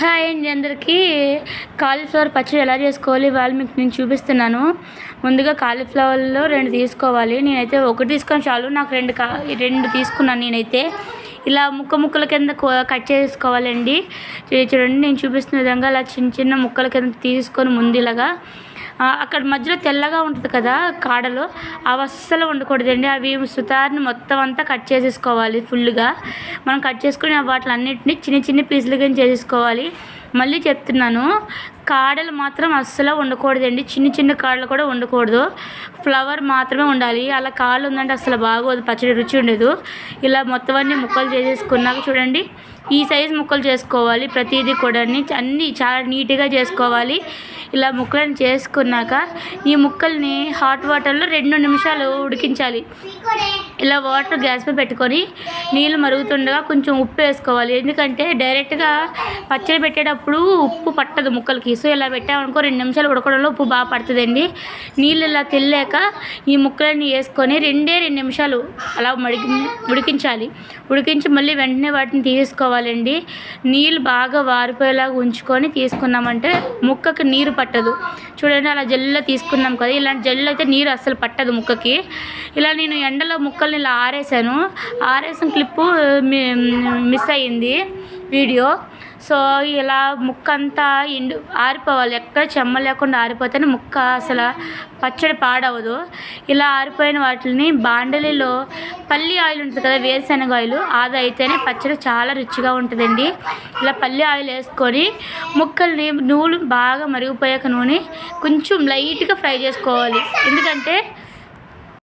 Hi అండి అందరికీ. Cauliflower పచ్చడి ఎలా చేసుకోవాలి వాళ్ళు మీకు నేను చూపిస్తున్నాను. ముందుగా కాలీఫ్లవర్లో రెండు తీసుకోవాలి. నేనైతే ఒకటి తీసుకొని చాలు నాకు రెండు కా రెండు తీసుకున్నాను నేనైతే. ఇలా ముక్క ముక్కల కింద కట్ చేసుకోవాలండి. చూడండి నేను చూపిస్తున్న విధంగా అలా చిన్న చిన్న ముక్కల కింద తీసుకొని ముందు ఇలాగా అక్కడ మధ్యలో తెల్లగా ఉంటుంది కదా కాడలు అవి అస్సలు ఉండకూడదండి అవి సుతార్ని మొత్తం అంతా కట్ చేసేసుకోవాలి ఫుల్గా మనం కట్ చేసుకుని వాటిని అన్నింటినీ చిన్న చిన్న పీసులుగా చేసేసుకోవాలి. మళ్ళీ చెప్తున్నాను కాడలు మాత్రం అస్సలు ఉండకూడదండి చిన్న చిన్న కాడలు కూడా ఉండకూడదు ఫ్లవర్ మాత్రమే ఉండాలి అలా కాళ్ళు ఉందంటే అసలు బాగోదు పచ్చడి రుచి ఉండదు. ఇలా మొత్తం అన్ని ముక్కలు చేసేసుకున్నాక చూడండి ఈ సైజ్ ముక్కలు చేసుకోవాలి ప్రతిదీ కూడా అన్నీ చాలా నీట్గా చేసుకోవాలి. ఇలా ముక్కలను చేసుకున్నాక ఈ ముక్కల్ని హాట్ వాటర్లో రెండు నిమిషాలు ఉడికించాలి. ఇలా వాటర్ గ్యాస్ మీద పెట్టుకొని నీళ్ళు మరుగుతుండగా కొంచెం ఉప్పు వేసుకోవాలి. ఎందుకంటే డైరెక్ట్గా పచ్చడి పెట్టేటప్పుడు ఉప్పు పట్టదు ముక్కలకి. సో ఇలా పెట్టామనుకో రెండు నిమిషాలు ఉడకడంలో ఉప్పు బాగా పడుతుందండి. నీళ్ళు ఇలా తెల్లాక ఈ ముక్కలన్నీ వేసుకొని రెండే రెండు నిమిషాలు అలా మడికి ఉడికించాలి. ఉడికించి మళ్ళీ వెంటనే వాటిని తీసుకోవాలండి. నీళ్ళు బాగా వారిపోయేలాగా ఉంచుకొని తీసుకున్నామంటే ముక్కకి నీరు పట్టదు. చూడండి అలా జల్లులో తీసుకున్నాం కదా ఇలాంటి జల్లు అయితే నీరు అస్సలు పట్టదు ముక్కకి. ఇలా నేను ఎండలో ముక్కల్ని ఇలా ఆరేసాను. ఆరేసిన క్లిప్పు మిస్ అయ్యింది వీడియో. సో ఇలా ముక్క అంతా ఎండు ఆరిపోవాలి. ఎక్కడ చెమ్మ లేకుండా ఆరిపోతేనే ముక్క అసలు పచ్చడి పాడవదు. ఇలా ఆరిపోయిన వాటిని బాండలిలో పల్లి ఆయిల్ ఉంటుంది కదా వేరుశనగ ఆయిల్ అది అయితేనే పచ్చడి చాలా రుచిగా ఉంటుందండి. ఇలా పల్లి ఆయిల్ వేసుకొని ముక్కల్ని నూనె బాగా మరిగిపోయాక నూనె కొంచెం లైట్గా ఫ్రై చేసుకోవాలి. ఎందుకంటే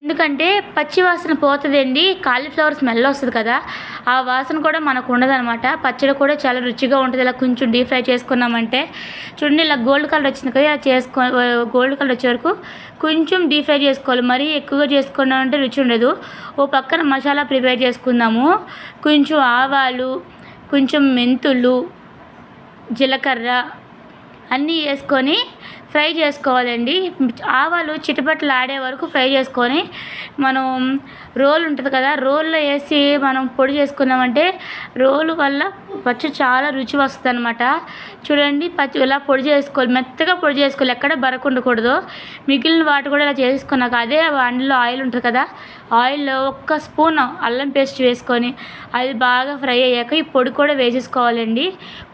ఎందుకంటే పచ్చి వాసన పోతుందండి కాలీఫ్లవర్ స్మెల్ వస్తుంది కదా ఆ వాసన కూడా మనకు ఉండదనమాట పచ్చడి కూడా చాలా రుచిగా ఉంటుంది. ఇలా కొంచెం డీప్ ఫ్రై చేసుకున్నామంటే చూడండి ఇలా గోల్డ్ కలర్ వచ్చింది కదా ఇలా చేసుకో గోల్డ్ కలర్ వచ్చే వరకు కొంచెం డీప్ ఫ్రై చేసుకోవాలి. మరీ ఎక్కువగా చేసుకున్నామంటే రుచి ఉండదు. ఓ పక్కన మసాలా ప్రిపేర్ చేసుకుందాము. కొంచెం ఆవాలు కొంచెం మెంతులు జీలకర్ర అన్నీ వేసుకొని ఫ్రై చేసుకోవాలండి. ఆవాలు చిటపట్లు ఆడే వరకు ఫ్రై చేసుకొని మనం రోల్ ఉంటుంది కదా రోల్లో వేసి మనం పొడి చేసుకున్నామంటే రోలు వల్ల పచ్చి చాలా రుచి వస్తుంది అనమాట చూడండి పచ్చి ఇలా పొడి చేసుకోవాలి మెత్తగా పొడి చేసుకోవాలి ఎక్కడ బరకుండకూడదు మిగిలిన వాటి కూడా ఇలా చేసుకున్నాక అదే అందులో ఆయిల్ ఉంటుంది కదా ఆయిల్లో ఒక్క స్పూన్ అల్లం పేస్ట్ వేసుకొని అది బాగా ఫ్రై అయ్యాక ఈ పొడి కూడా వేసేసుకోవాలండి.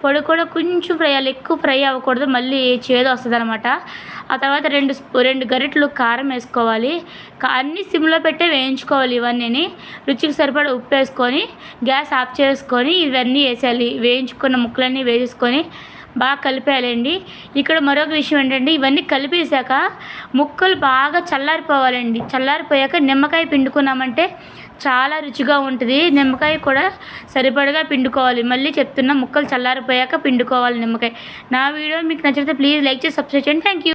పొడి కూడా కొంచెం ఫ్రై అవ్వాలి ఎక్కువ ఫ్రై అవ్వకూడదు మళ్ళీ చేదు వస్తుంది అనమాట ఆ తర్వాత రెండు రెండు గరిటెలు కారం వేసుకోవాలి. అన్నీ సిమ్లో పెట్టే వేయించుకోవాలి ఇవన్నీ రుచికి సరిపడా ఉప్పు వేసుకొని గ్యాస్ ఆఫ్ చేసుకొని ఇవన్నీ వేసేయాలి. వేయించుకున్న ముక్కలన్నీ వేసేసుకొని బాగా కలిపేయాలండి. ఇక్కడ మరొక విషయం ఏంటంటే ఇవన్నీ కలిపేసాక ముక్కలు బాగా చల్లారిపోవాలండి. చల్లారిపోయాక నిమ్మకాయ పిండుకున్నామంటే చాలా రుచిగా ఉంటుంది. నిమ్మకాయ కూడా సరిపడగా పిండుకోవాలి. మళ్ళీ చెప్తున్నా ముక్కలు చల్లారిపోయాక పిండుకోవాలి నిమ్మకాయ. నా వీడియో మీకు నచ్చితే ప్లీజ్ లైక్ చేసి సబ్స్క్రైబ్ చేయండి. Thank you